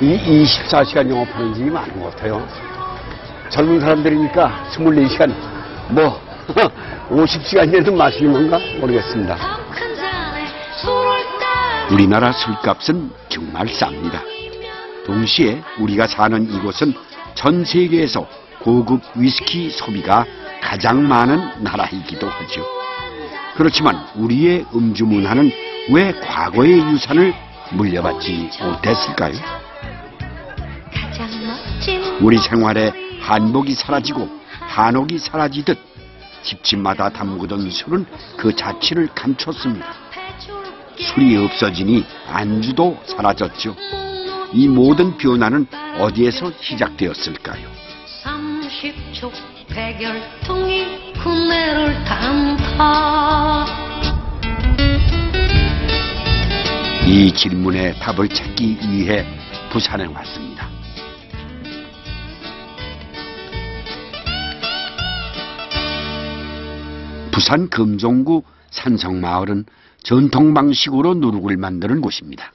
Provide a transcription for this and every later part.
이 24시간 영업 하는 집이 많은 것 같아요. 젊은 사람들이니까 24시간, 뭐, 50시간이라도 마시는 건가? 모르겠습니다. 우리나라 술값은 정말 쌉니다. 동시에 우리가 사는 이곳은 전 세계에서 고급 위스키 소비가 가장 많은 나라이기도 하죠. 그렇지만 우리의 음주 문화는 왜 과거의 유산을 물려받지 못했을까요? 우리 생활에 한복이 사라지고 한옥이 사라지듯 집집마다 담그던 술은 그 자취를 감췄습니다. 술이 없어지니 안주도 사라졌죠. 이 모든 변화는 어디에서 시작되었을까요? 30초 백열통이 군내를 담다 이 질문에 답을 찾기 위해 부산에 왔습니다. 부산 금종구 산성마을은 전통 방식으로 누룩을 만드는 곳입니다.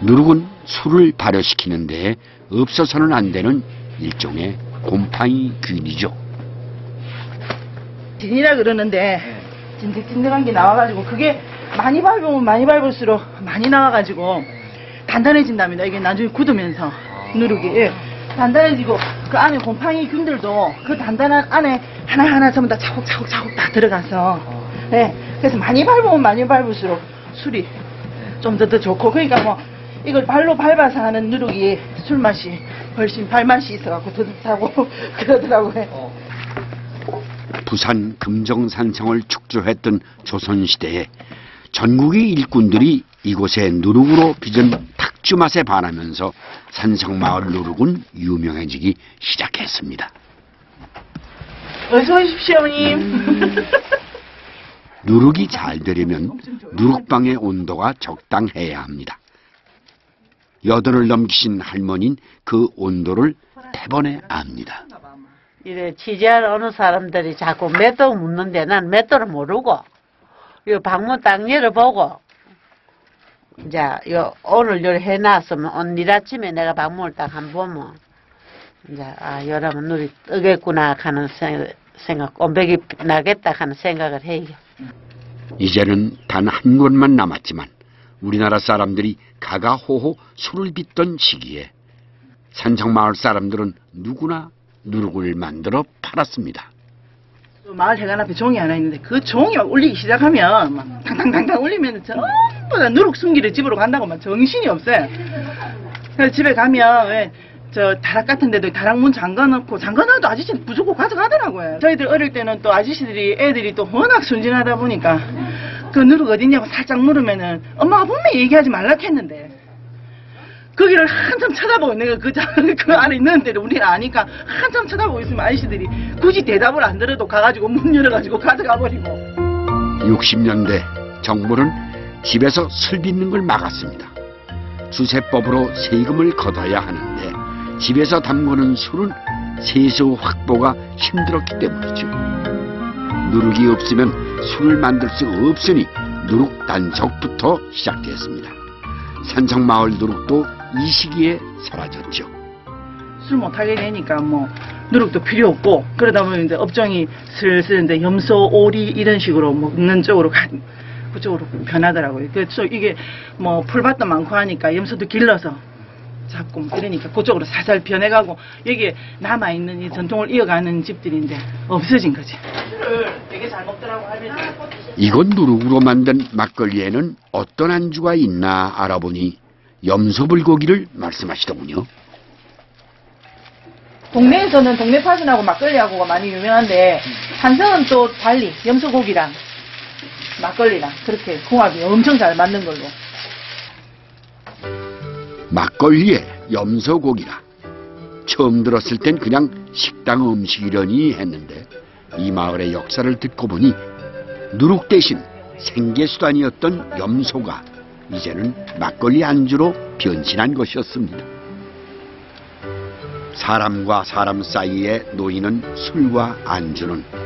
누룩은 술을 발효시키는 데 없어서는 안 되는 일종의 곰팡이 균이죠. 진이라 그러는데 찐득찐득한 게 나와가지고 그게 많이 밟으면 많이 밟을수록 많이 나와가지고 단단해진답니다. 이게 나중에 굳으면서 누룩이 예. 단단해지고 그 안에 곰팡이 균들도 그 단단한 안에 하나하나 전부 다 차곡차곡차곡 다 들어가서 예. 그래서 많이 밟으면 많이 밟을수록 술이 좀 더 더 좋고 그러니까 뭐 이걸 발로 밟아서 하는 누룩이 술 맛이 훨씬 발맛이 있어갖고 더 좋다고 그러더라고요. 부산 금정산성을 축조했던 조선시대에 전국의 일꾼들이 이곳에 누룩으로 빚은 탁주 맛에 반하면서 산성마을 누룩은 유명해지기 시작했습니다. 어서 오십시오, 어머님. 누룩이 잘 되려면 누룩방의 온도가 적당해야 합니다. 여든을 넘기신 할머니는 그 온도를 대번에 압니다. 이래 취재할 어느 사람들이 자꾸 맷도 묻는데 난 맷도를 모르고 이 방문 딱 열어보고 이제 요 오늘 요 해놨으면 오늘 아침에 내가 방문을 딱한번 보면 이제 아 여러분 눈이 뜨겠구나 하는 생- 생각 꼼백이 나겠다 하는 생각을 해요. 이제는 단한 곳만 남았지만 우리나라 사람들이 가가호호 술을 빚던 시기에 산성마을 사람들은 누구나 누룩을 만들어 팔았습니다. 또 마을 해관 앞에 종이 하나 있는데 그 종이 막 울리기 시작하면 막 탕탕탕탕 울리면 전부 다 누룩 숨기를 집으로 간다고 막 정신이 없어요. 그래서 집에 가면 왜 저 다락 같은 데도 다락 문 잠가놓고 잠가놔도 아저씨는 무조건 가져가더라고요. 저희들 어릴 때는 또 아저씨들이 애들이 또 워낙 순진하다 보니까 그 누룩 어딨냐고 살짝 물으면은 엄마가 분명히 얘기하지 말라 했는데 거기를 한참 쳐다보고 내가 그, 자- 그 안에 있는데 우리는 아니까 한참 쳐다보고 있으면 아저씨들이 굳이 대답을 안 들어도 가가지고 문 열어가지고 가져가 버리고 60년대 정부는 집에서 술 빚는 걸 막았습니다. 수세법으로 세금을 걷어야 하는데 집에서 담그는 술은 세수 확보가 힘들었기 때문이죠. 누룩이 없으면 술을 만들 수 없으니 누룩 단속부터 시작되었습니다. 산성마을 누룩도 이 시기에 사라졌죠. 술 못하게 되니까 뭐 누룩도 필요 없고 그러다 보면 이제 업종이 슬슬 이제 염소, 오리 이런 식으로 먹는 쪽으로 가, 그쪽으로 변하더라고요. 그래서 이게 뭐 풀밭도 많고 하니까 염소도 길러서 잡고 뭐 이러니까 그쪽으로 살살 변해가고 여기에 남아있는 이 전통을 이어가는 이제 없어진 거지. 할머니. 이곳 누룩으로 만든 막걸리에는 어떤 안주가 있나 알아보니 염소불고기를 말씀하시더군요. 동네에서는 동네 파전하고 막걸리하고가 많이 유명한데 한성은 또 달리 염소고기랑 막걸리랑 그렇게 궁합이 엄청 잘 맞는 걸로 막걸리에 염소고기라. 처음 들었을 땐 그냥 식당 음식이려니 했는데 이 마을의 역사를 듣고 보니 누룩 대신 생계수단이었던 염소가 이제는 막걸리 안주로 변신한 것이었습니다. 사람과 사람 사이에 놓이는 술과 안주는